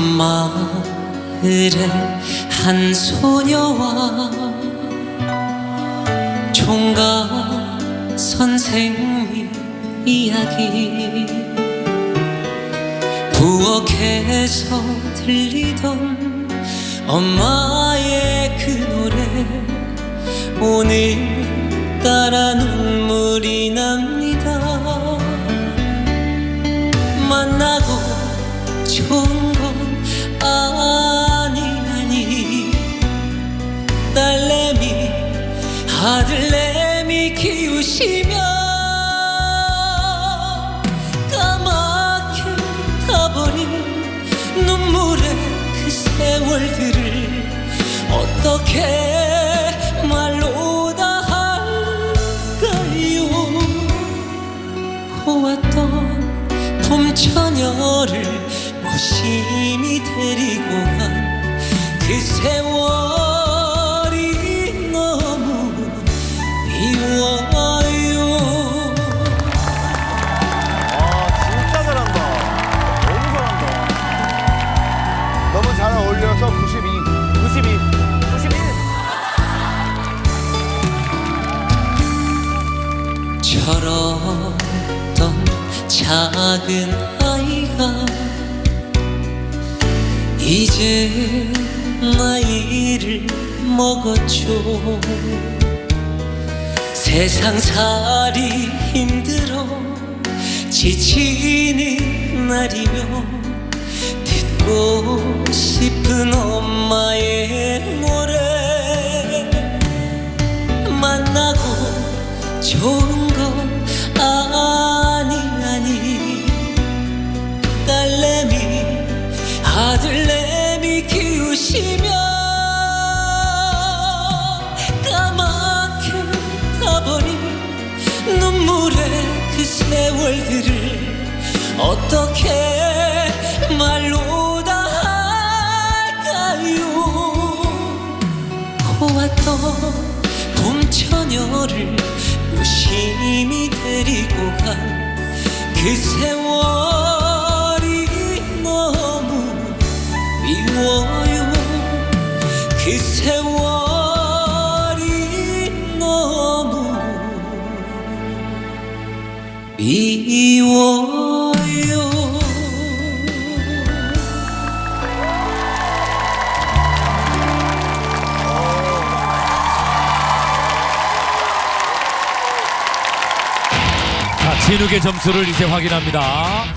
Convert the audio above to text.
섬마을의 한 소녀와 총각 선생님 이야기. 부엌에서 들리던 엄마의 그 노래. 오늘따라 눈물이 납니다. 만나고 좋은 아들내미 키우시며 까맣게 타버린 눈물의 그 세월들을 어떻게 말로 다 할까요? 고왔던 봄 처녀를 무심히 데리고 간 그 세월 92. 91. 철었던 작은 아이가 이제 나이를 먹었죠 세상살이 힘들어 지치는 날이며 듣고 싶은 엄마 만나고 좋은 건 아니 아니. 딸내미 아들내미 키우시며 간 그 세월이 너무 미워요. 그 세월이 너무 미워요 진욱의 점수를 이제 확인합니다.